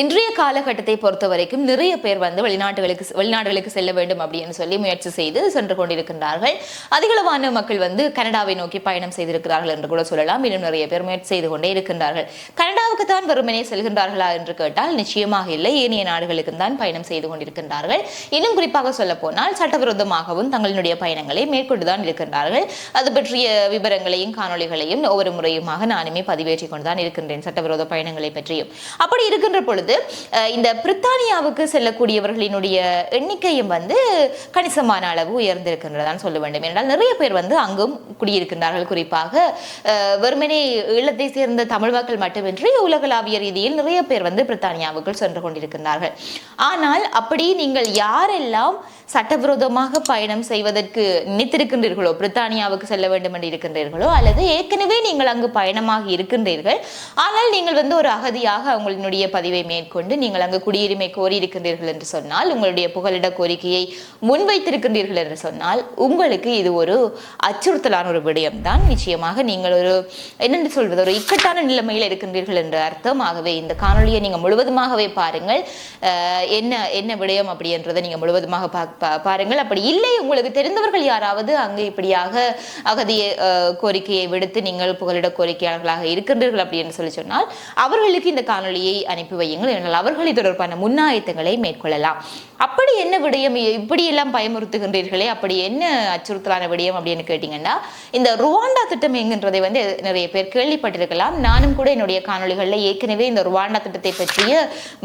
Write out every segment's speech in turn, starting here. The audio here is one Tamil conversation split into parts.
இன்றைய காலகட்டத்தை பொறுத்த வரைக்கும் நிறைய பேர் வந்து வெளிநாட்டுகளுக்கு வெளிநாடுகளுக்கு செல்ல வேண்டும் அப்படின்னு சொல்லி முயற்சி செய்து சென்று கொண்டிருக்கின்றார்கள். அதிகளவான மக்கள் வந்து கனடாவை நோக்கி பயணம் செய்திருக்கிறார்கள் என்று கூட சொல்லலாம். இன்னும் நிறைய பேர் முயற்சி செய்து கொண்டே இருக்கின்றார்கள். கனடாவுக்கு தான் வெறுமனே செல்கின்றார்களா என்று கேட்டால் நிச்சயமாக இல்லை. ஏனைய நாடுகளுக்கு தான் பயணம் செய்து கொண்டிருக்கின்றார்கள். இன்னும் குறிப்பாக சொல்ல போனால் சட்டவிரோதமாகவும் தங்களுடைய பயணங்களை மேற்கொண்டுதான் இருக்கின்றார்கள். அது பற்றிய விவரங்களையும் காணொளிகளையும் ஒவ்வொரு முறையுமாக நானுமே பதிவேற்றிக் கொண்டுதான் இருக்கின்றேன் சட்டவிரோத பயணங்களை பற்றியும். அப்படி இருக்கின்ற பொழுது பொழுது இந்த பிரித்தானியாவுக்கு செல்லக்கூடியவர்களினுடைய எண்ணிக்கையும் வந்து கணிசமான அளவு உயர்ந்திருக்கின்றதான் சொல்ல வேண்டும். என்றால் நிறைய பேர் வந்து அங்கும் குடியிருக்கின்றார்கள். குறிப்பாக வெறுமனே ஈழத்தை சேர்ந்த தமிழ் மக்கள் மட்டுமின்றி உலகளாவிய ரீதியில் நிறைய பேர் வந்து பிரித்தானியாவுக்குள் சென்று கொண்டிருக்கின்றார்கள். ஆனால் அப்படி நீங்கள் யாரெல்லாம் சட்டவிரோதமாக பயணம் செய்வதற்கு நினைத்திருக்கின்றீர்களோ பிரித்தானியாவுக்கு செல்ல வேண்டும் என்று இருக்கின்றீர்களோ அல்லது ஏற்கனவே நீங்கள் அங்கு பயணமாக இருக்கின்றீர்கள் ஆனால் நீங்கள் வந்து ஒரு அகதியாக அவங்களுடைய பதிவை மேற்கொண்டு நீங்கள் அங்கு குடியுரிமை கோரியிருக்கின்றீர்கள் என்று சொன்னால் உங்களுடைய புகலிட கோரிக்கையை முன்வைத்திருக்கின்றீர்கள் என்று சொன்னால் உங்களுக்கு இது ஒரு அச்சுறுத்தலான ஒரு விடயம்தான். நிச்சயமாக நீங்கள் ஒரு என்னென்று சொல்வது ஒரு இக்கட்டான நிலைமையில் இருக்கின்றீர்கள் என்ற அர்த்தம். ஆகவே இந்த காணொலியை நீங்கள் முழுவதுமாகவே பாருங்கள். என்ன என்ன விடயம் அப்படின்றதை நீங்கள் முழுவதுமாக பாருங்கள். அப்படி இல்லை உங்களுக்கு தெரிந்தவர்கள் யாராவது அங்கு இப்படியாக அகதிய கோரிக்கையை விடுத்து நீங்கள் புகலிட கோரிக்கையாளர்களாக இருக்கின்றீர்கள் அப்படின்னு சொல்லி சொன்னால் அவர்களுக்கு இந்த காணொலியை அனுப்பி வையுங்கள். என்றால் அவர்கள் தொடர்பான முன்னாயத்தங்களை மேற்கொள்ளலாம். அப்படி என்ன விடயம்? இப்படியெல்லாம் பயமுறுத்துகின்றீர்களே? அப்படி என்ன அச்சுறுத்தலான விடயம் அப்படின்னு கேட்டிங்கன்னா இந்த ருவாண்டா திட்டம் என்கின்றதை வந்து நிறைய பேர் கேள்விப்பட்டிருக்கலாம். நானும் கூட என்னுடைய காணொலிகளில் ஏற்கனவே இந்த ருவாண்டா திட்டத்தை பற்றிய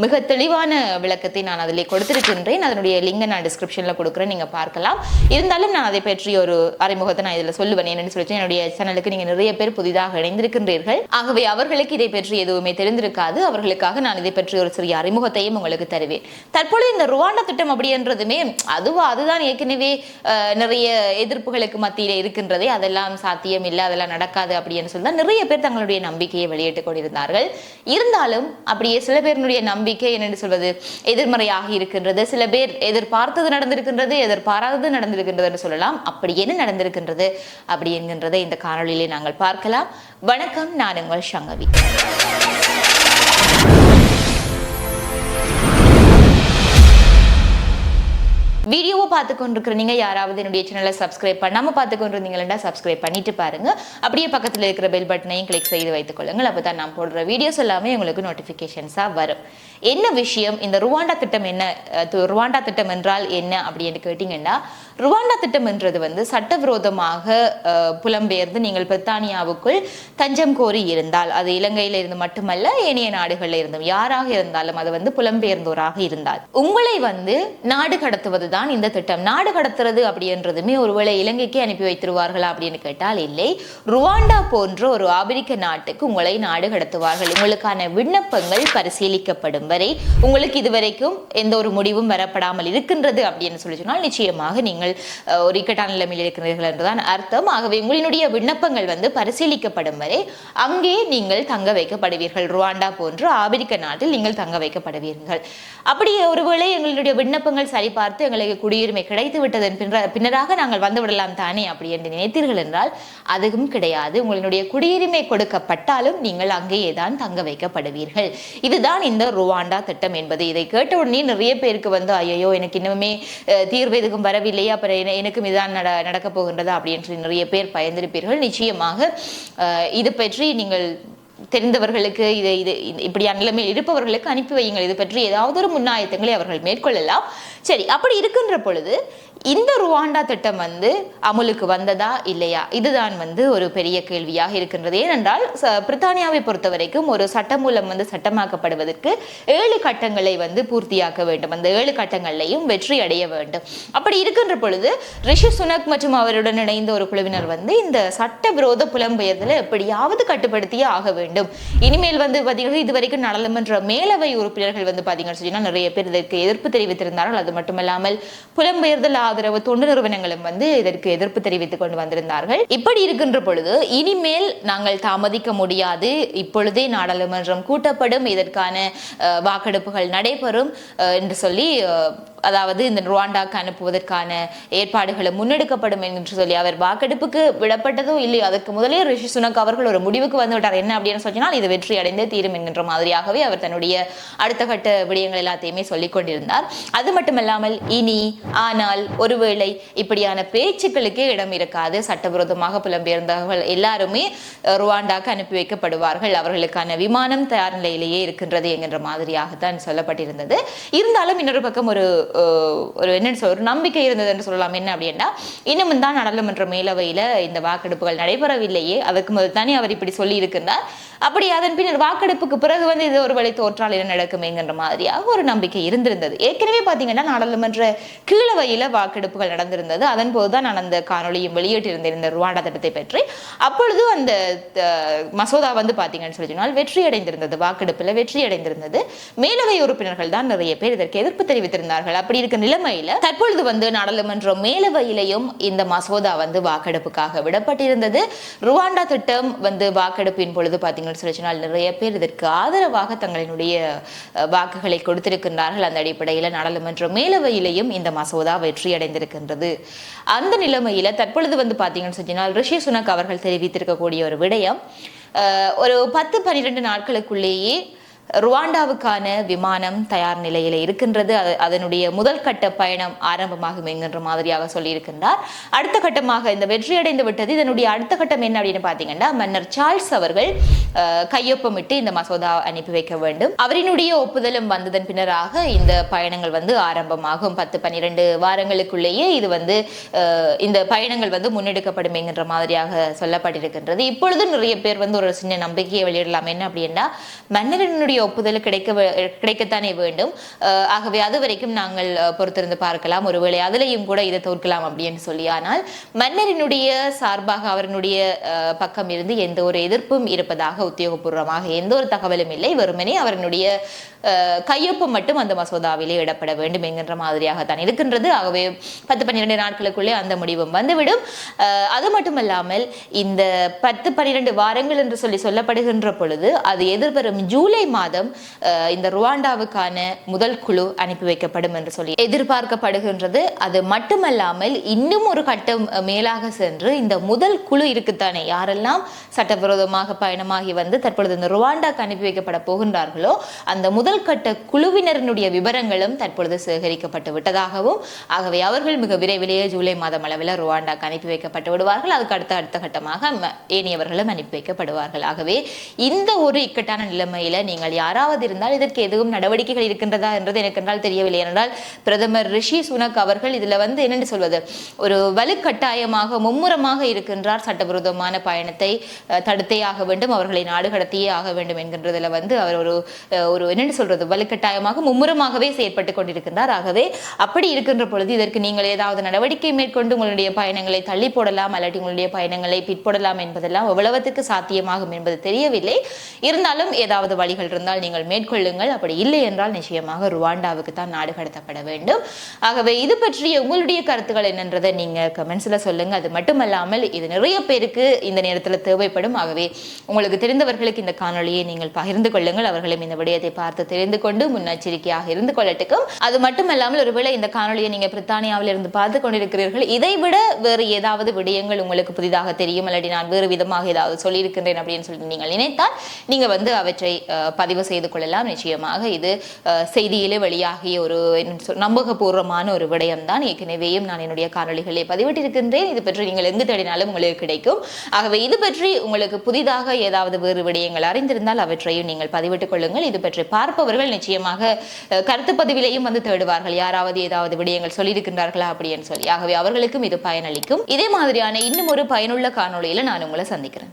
மிக தெளிவான விளக்கத்தை நான் அதில் கொடுத்திருக்கின்றேன். அதனுடைய லிங்கை நான் டிஸ்கிரிப்ஷனில் கொடுக்குறேன். நீங்கள் பார்க்கலாம். இருந்தாலும் நான் அதை பற்றி ஒரு அறிமுகத்தை நான் இதில் சொல்லுவேன். என்னன்னு சொல்லிட்டு என்னுடைய சேனலுக்கு நீங்கள் நிறைய பேர் புதிதாக இணைந்திருக்கின்றீர்கள். ஆகவே அவர்களுக்கு இதை பற்றி எதுவுமே தெரிந்திருக்காது. அவர்களுக்காக நான் இதை பற்றி ஒரு சிறிய அறிமுகத்தையும் உங்களுக்கு தருவேன். தற்பொழுது இந்த ருவாண்டா திட்டம் அப்படின்றதுமே அதுவா அதுதான் ஏற்கனவே அஹ், நிறைய எதிர்ப்புகளுக்கு மத்தியில இருக்கின்றதே அதெல்லாம் சாத்தியம் இல்லை அதெல்லாம் நடக்காது அப்படின்னு சொல்லி நிறைய பேர் தங்களுடைய நம்பிக்கையை வெளியிட்டுக் கொண்டிருந்தார்கள். இருந்தாலும் அப்படியே சில பேருடைய நம்பிக்கை என்னென்னு சொல்வது எதிர்மறையாக இருக்கின்றது. சில பேர் எதிர்பார்த்தது நடந்திருக்கின்றது எதிர்பாராதது நடந்திருக்கின்றதுன்னு சொல்லலாம். அப்படி என்ன நடந்திருக்கின்றது அப்படி என்கின்றதை இந்த காணொலியிலே நாங்கள் பார்க்கலாம். வணக்கம் நான் உங்கள் சங்கவி. வீடியோவை பார்த்து கொண்டிருக்கிற நீங்கள் யாராவது என்னுடைய சேனலை சப்ஸ்கிரைப் பண்ணாமல் பார்த்து கொண்டிருந்தீங்களா சப்ஸ்கிரைப் பண்ணிட்டு பாருங்க. அப்படியே பக்கத்துல இருக்கிற பெல் பட்டனையும் கிளிக் செய்து வைத்துக் கொள்ளுங்கள். அப்பதான் நான் போடுற வீடியோஸ் எல்லாமே உங்களுக்கு நோட்டிபிகேஷன்ஸா வரும். என்ன விஷயம்? இந்த ருவாண்டா திட்டம் என்ன? ருவாண்டா திட்டம் என்றால் என்ன அப்படின்னு கேட்டீங்கன்னா ருவாண்டா திட்டம் என்றது வந்து சட்டவிரோதமாக புலம்பெயர்ந்து நீங்கள் பிரித்தானியாவுக்குள் தஞ்சம் கோரி இருந்தால் அது இலங்கையில இருந்து மட்டுமல்ல ஏனைய நாடுகளில் இருந்தும். யாராக இருந்தாலும் அது வந்து புலம்பெயர்ந்தோராக இருந்தால். உங்களை வந்து நாடு கடத்துவது தான் இந்த திட்டம். நாடு கடத்துறது அப்படின்றதுமே ஒருவேளை இலங்கைக்கு அனுப்பி வைத்திருவார்களா அப்படின்னு கேட்டால் இல்லை. ருவாண்டா போன்ற ஒரு ஆப்பிரிக்க நாட்டுக்கு உங்களை நாடு கடத்துவார்கள். உங்களுக்கான விண்ணப்பங்கள் பரிசீலிக்கப்படும் வரை உங்களுக்கு இதுவரைக்கும் எந்த ஒரு முடிவும் வரப்படாமல் இருக்கின்றது அப்படின்னு சொல்லி சொன்னால் நிச்சயமாக நீங்கள் ஒரு இக்கட்டான நிலைமையில் இருக்கிறீர்கள் என்றுதான் அர்த்தம். ஆகவே உங்களினுடைய விண்ணப்பங்கள் வந்து பரிசீலிக்கப்படும் வரை அங்கே நீங்கள் தங்க வைக்கப்படுவீர்கள். ருவாண்டா போன்ற ஆப்பிரிக்க நாட்டில் நீங்கள் தங்க வைக்கப்படுவீர்கள். அப்படி ஒருவேளை எங்களுடைய விண்ணப்பங்கள் சரிபார்த்து எங்களை எங்களுக்கு குடியுரிமை கிடைத்து விட்டதன் பின்னராக நாங்கள் வந்து விடலாம் தானே அப்படி என்று நினைத்தீர்கள் என்றால் அதுவும் கிடையாது. உங்களுடைய குடியுரிமை கொடுக்கப்பட்டாலும் நீங்கள் அங்கேயே தான் தங்க வைக்கப்படுவீர்கள். இதுதான் இந்த ருவாண்டா திட்டம் என்பது. இதை கேட்ட உடனே நிறைய பேருக்கு வந்து ஐயோ எனக்கு இன்னுமே தீர்வு எதுக்கும் வரவில்லையே அப்புறம் எனக்கும் இதுதான் நட நடக்க போகின்றதா அப்படின்னு நிறைய பேர் பயந்திருப்பீர்கள். நிச்சயமாக இது பற்றி நீங்கள் தெரிந்தவர்களுக்கு இதை இது இது- இப்படியான நிலைமையில் இருப்பவர்களுக்கு அனுப்பி வையுங்கள். இது பற்றி ஏதாவது ஒரு முன்னாயத்தங்களை அவர்கள் மேற்கொள்ளலாம். சரி அப்படி இருக்கின்ற பொழுது இந்த ருவாண்டா திட்டம் வந்து அமுலுக்கு வந்ததா இல்லையா? இதுதான் வந்து ஒரு பெரிய கேள்வியாக இருக்கின்றது. ஏனென்றால் பிரித்தானியாவை பொறுத்த வரைக்கும் ஒரு சட்டமூலம் வந்து சட்டமாக்கப்படுவதற்கு ஏழு கட்டங்களை வந்து பூர்த்தியாக்க வேண்டும். அந்த ஏழு கட்டங்களையும் வெற்றி அடைய வேண்டும். அப்படி இருக்கின்ற பொழுது ரிஷி சுனக் மற்றும் அவருடன் இணைந்த ஒரு குழுவினர் வந்து இந்த சட்டவிரோத புலம்பெயர்தலை எப்படியாவது கட்டுப்படுத்தியே ஆக வேண்டும். இனிமேல் வந்து பார்த்தீங்கன்னா இதுவரைக்கும் நாடாளுமன்ற மேலவை உறுப்பினர்கள் வந்து பார்த்தீங்கன்னு சொன்னீங்கன்னா நிறைய பேர் இதற்கு எதிர்ப்பு தெரிவித்திருந்தார்கள். அது மட்டுமல்லாமல் புலம்பெயர்தல் ஆதரவு தொண்டு நிறுவனங்களும் வந்து இதற்கு எதிர்ப்பு தெரிவித்துக் கொண்டு வந்திருந்தார்கள். இப்படி இருக்கின்ற பொழுது இனிமேல் நாங்கள் தாமதிக்க முடியாது. இப்பொழுதே நாடாளுமன்றம் கூட்டப்படும். இதற்கான அஹ், வாக்கெடுப்புகள் நடைபெறும் அஹ், என்று சொல்லி அஹ், அதாவது இந்த ருவாண்டாக்கு அனுப்புவதற்கான ஏற்பாடுகளை முன்னெடுக்கப்படும் என்று சொல்லி அவர் வாக்கெடுப்புக்கு விடப்பட்டதோ இல்லையோ அதற்கு முதலே ரிஷி சுனக் அவர்கள் ஒரு முடிவுக்கு வந்து விட்டார். என்ன அப்படின்னு சொன்னால் இது வெற்றி அடைந்தே தீரும் என்கின்ற மாதிரியாகவே அவர் தன்னுடைய அடுத்த கட்ட விடயங்கள் எல்லாத்தையுமே சொல்லிக் கொண்டிருந்தார். அது மட்டுமல்லாமல் இனி ஆனால் ஒருவேளை இப்படியான பேச்சுக்களுக்கே இடம் இருக்காது. சட்டவிரோதமாக புலம்பெயர்ந்தவர்கள் எல்லாருமே ருவாண்டாக்கு அனுப்பி வைக்கப்படுவார்கள். அவர்களுக்கான விமானம் தயார் நிலையிலேயே இருக்கின்றது என்கின்ற மாதிரியாகத்தான் சொல்லப்பட்டிருந்தது. இருந்தாலும் இன்னொரு பக்கம் ஒரு ஒரு என்ன சொல்ற ஒரு நம்பிக்கை இருந்தது என்று சொல்லலாம். என்ன அப்படின்னா இன்னும் தான் நாடாளுமன்ற மேலவையில இந்த வாக்கெடுப்புகள் நடைபெறவில்லையே. அதுக்கு முதல் தானே அவர் இப்படி சொல்லி இருக்கின்றார் அப்படி அதன் பின்னர் வாக்கெடுப்புக்கு பிறகு வந்து இது ஒரு வழி தோற்றால் என்ன நடக்குமேங்கிற மாதிரியாக ஒரு நம்பிக்கை இருந்திருந்தது. ஏற்கனவே பார்த்தீங்கன்னா நாடாளுமன்ற கீழவையில வாக்கெடுப்புகள் நடந்திருந்தது. அதன் போதுதான் நான் அந்த காணொலியும் வெளியிட்டிருந்தேன். இந்த ருவாண்டா திட்டத்தை பற்றி. அப்பொழுது அந்த மசோதா வந்து பார்த்தீங்கன்னு சொல்லி சொன்னால் வெற்றி அடைந்திருந்தது. வாக்கெடுப்பில் வெற்றி அடைந்திருந்தது. மேலவை உறுப்பினர்கள் தான் நிறைய பேர் இதற்கு எதிர்ப்பு தெரிவித்திருந்தார்கள். அப்படி இருக்க நிலைமையில தற்பொழுது வந்து நாடாளுமன்ற மேலவையிலையும் இந்த மசோதா வந்து வாக்கெடுப்புக்காக விடப்பட்டிருந்தது. ருவாண்டா திட்டம் வந்து வாக்கெடுப்பின் பொழுது பார்த்தீங்கன்னா சொல்லி சொன்னால் நிறைய பேர் இதற்கு ஆதரவாக தங்களினுடைய வாக்குகளை கொடுத்திருக்கின்றார்கள். அந்த அடிப்படையில் நாடாளுமன்ற மேலவையிலையும் இந்த மசோதா வெற்றி அடைந்திருக்கின்றது. அந்த நிலைமையில தற்பொழுது வந்து பார்த்தீங்கன்னு சொன்னால் ரிஷி சுனக் அவர்கள் தெரிவித்திருக்கக்கூடிய ஒரு விடயம் ஒரு பத்து பன்னிரெண்டு நாட்களுக்குள்ளேயே ருவாண்டாவுக்கான விமானம் தயார் நிலையில் இருக்கின்றது. அதனுடைய முதல் கட்ட பயணம் ஆரம்பமாகும் என்கின்ற மாதிரியாக சொல்லியிருக்கின்றார். அடுத்த கட்டமாக இந்த வெற்றியடைந்து விட்டது. இதனுடைய அடுத்த கட்டம் என்ன அப்படின்னு பார்த்தீங்கன்னா மன்னர் சார்ல்ஸ் அவர்கள் கையொப்பமிட்டு இந்த மசோதா அனுப்பி வைக்க வேண்டும். அவரினுடைய ஒப்புதலும் வந்ததன் பின்னராக இந்த பயணங்கள் வந்து ஆரம்பமாகும். பத்து பன்னிரண்டு வாரங்களுக்குள்ளேயே இது வந்து இந்த பயணங்கள் வந்து முன்னெடுக்கப்படும் என்கின்ற மாதிரியாக சொல்லப்பட்டிருக்கின்றது. இப்பொழுது நிறைய பேர் வந்து ஒரு சின்ன நம்பிக்கையை வெளியிடலாம். என்ன அப்படின்னா மன்னரனுடைய ஒப்புதல் கிடைக்க கிடைக்கத்தானே வேண்டும். ஆகவே அது வரைக்கும் நாங்கள் பொறுத்திருந்து பார்க்கலாம். ஒருவேளை அதுலேயும் கூட இதை தோற்கலாம் அப்படின்னு சொல்லி. ஆனால் மன்னரினுடைய சார்பாக அவரினுடைய பக்கம் இருந்து எந்த ஒரு எதிர்ப்பும் இருப்பதாக உத்தியோகபூர்வமாக எந்த ஒரு தகவலும் இல்லை. வெறுமனே அவரினுடைய கையொப்பம் மட்டும் அந்த மசோதாவிலே இடப்பட வேண்டும் என்கின்ற மாதிரியாகத்தான் இருக்கின்றது. ஆகவே பத்து பன்னிரெண்டு நாட்களுக்குள்ளே அந்த முடிவும் வந்துவிடும். அது மட்டுமல்லாமல் இந்த பத்து பன்னிரெண்டு வாரங்கள் என்று சொல்லி சொல்லப்படுகின்ற பொழுது அது எதிர்வரும் ஜூலை மாதம் இந்த ருவாண்டாவுக்கான முதல் குழு அனுப்பி வைக்கப்படும் என்று சொல்லி எதிர்பார்க்கப்படுகின்றது. அது மட்டுமல்லாமல் இன்னும் ஒரு கட்டம் மேலாக சென்று இந்த முதல் குழு இருக்குத்தானே? யாரெல்லாம் சட்டவிரோதமாக பயணமாகி வந்து தற்பொழுது இந்த ருவாண்டாக்கு அனுப்பி வைக்கப்பட போகின்றார்களோ அந்த முதல் முதல் கட்ட குழுவினரினுடைய விவரங்களும் தற்பொழுது சேகரிக்கப்பட்டு விட்டதாகவும் ஆகவே அவர்கள் மிக விரைவிலேயே ஜூலை மாதம் அளவில் ருவாண்டாக்கு அனுப்பி வைக்கப்பட்டு விடுவார்கள். அதுக்கு அடுத்த அடுத்த கட்டமாக ம- ஏனையவர்களும் அனுப்பி வைக்கப்படுவார்கள். ஆகவே இந்த ஒரு இக்கட்டான நிலைமையில நீங்கள் யாராவது இருந்தால் இதற்கு எதுவும் நடவடிக்கைகள் இருக்கின்றதா என்றது எனக்கு என்றால் தெரியவில்லை. என்றால் பிரதமர் ரிஷி சுனக் அவர்கள் இதுல வந்து என்னென்னு சொல்வது? ஒரு வலுக்கட்டாயமாக மும்முரமாக இருக்கின்றார். சட்டவிரோதமான பயணத்தை தடுத்தே ஆக வேண்டும். அவர்களை நாடு கடத்தியே ஆக வேண்டும் என்கின்றதுல வந்து அவர் ஒரு ஒரு என்னென்னு சொல்றது? வலுக்கட்டாயமாக மும்முரமாகவே செயற்பட்டு கொண்டிருக்கின்றார். ஆகவே அப்படி இருக்கின்ற பொழுது இதற்கு நீங்கள் ஏதாவது நடவடிக்கை மேற்கொண்டு உங்களுடைய பயணங்களை தள்ளி போடலாம் அல்லாட்டி உங்களுடைய பயணங்களை பிற்போடலாம் என்பதெல்லாம் எவ்வளவுத்துக்கு சாத்தியமாகும் என்பது தெரியவில்லை. இருந்தாலும் ஏதாவது வழிகள் இருந்தால் நீங்கள் மேற்கொள்ளுங்கள். அப்படி இல்லை என்றால் நிச்சயமாக ருவாண்டாவுக்கு தான் நாடு கடத்தப்பட வேண்டும். ஆகவே இது பற்றிய உங்களுடைய கருத்துக்கள் என்னன்றதை நீங்க கமெண்ட்ஸ்ல சொல்லுங்க. அது மட்டுமல்லாமல் இது நிறைய பேருக்கு இந்த நேரத்தில் தேவைப்படும். ஆகவே உங்களுக்கு தெரிந்தவர்களுக்கு இந்த காணொளியை நீங்கள் பகிர்ந்து கொள்ளுங்கள். அவர்களும் இந்த விடயத்தை பார்த்து தெரிந்து கொண்டு முன்னெச்சரிக்கையாக இருந்து கொள்ளட்டுக்கும். அது மட்டுமல்லாமல் ஒருவேளை இந்த காணொளியை நீங்க பிரித்தானியாவில் இருந்து பார்த்து கொண்டிருக்கிறீர்கள். இதை விட வேறு ஏதாவது விடயங்கள் உங்களுக்கு புதிதாக தெரியும் அல்லது நான் வேறு விதமாக ஏதாவது சொல்லியிருக்கின்றேன் அப்படின்னு சொல்லி நீங்கள் நினைத்தால் நீங்க வந்து அவற்றை பதிவு செய்து கொள்ளலாம். நிச்சயமாக இது செய்தியிலே வெளியாகிய ஒரு நம்பகபூர்வமான ஒரு விடயம்தான். ஏற்கனவேயும் நான் என்னுடைய காணொலிகளை பதிவிட்டிருக்கின்றேன். இது பற்றி நீங்கள் எங்கு தேடினாலும் உங்களுக்கு கிடைக்கும். ஆகவே இது பற்றி உங்களுக்கு புதிதாக ஏதாவது வேறு விடயங்கள் அறிந்திருந்தால் அவற்றையும் நீங்கள் பதிவிட்டுக் கொள்ளுங்கள். இது பற்றி பார்ப்பவர்கள் நிச்சயமாக கருத்து பதிவிலையும் வந்து தேடுவார்கள். யாராவது ஏதாவது விடயங்கள் சொல்லியிருக்கின்றார்களா அப்படின்னு சொல்லி. ஆகவே அவர்களுக்கும் இது பயனளிக்கும். இதே மாதிரியான இன்னும் ஒரு பயனுள்ள காணொளியில நான் உங்களை சந்திக்கிறேன்.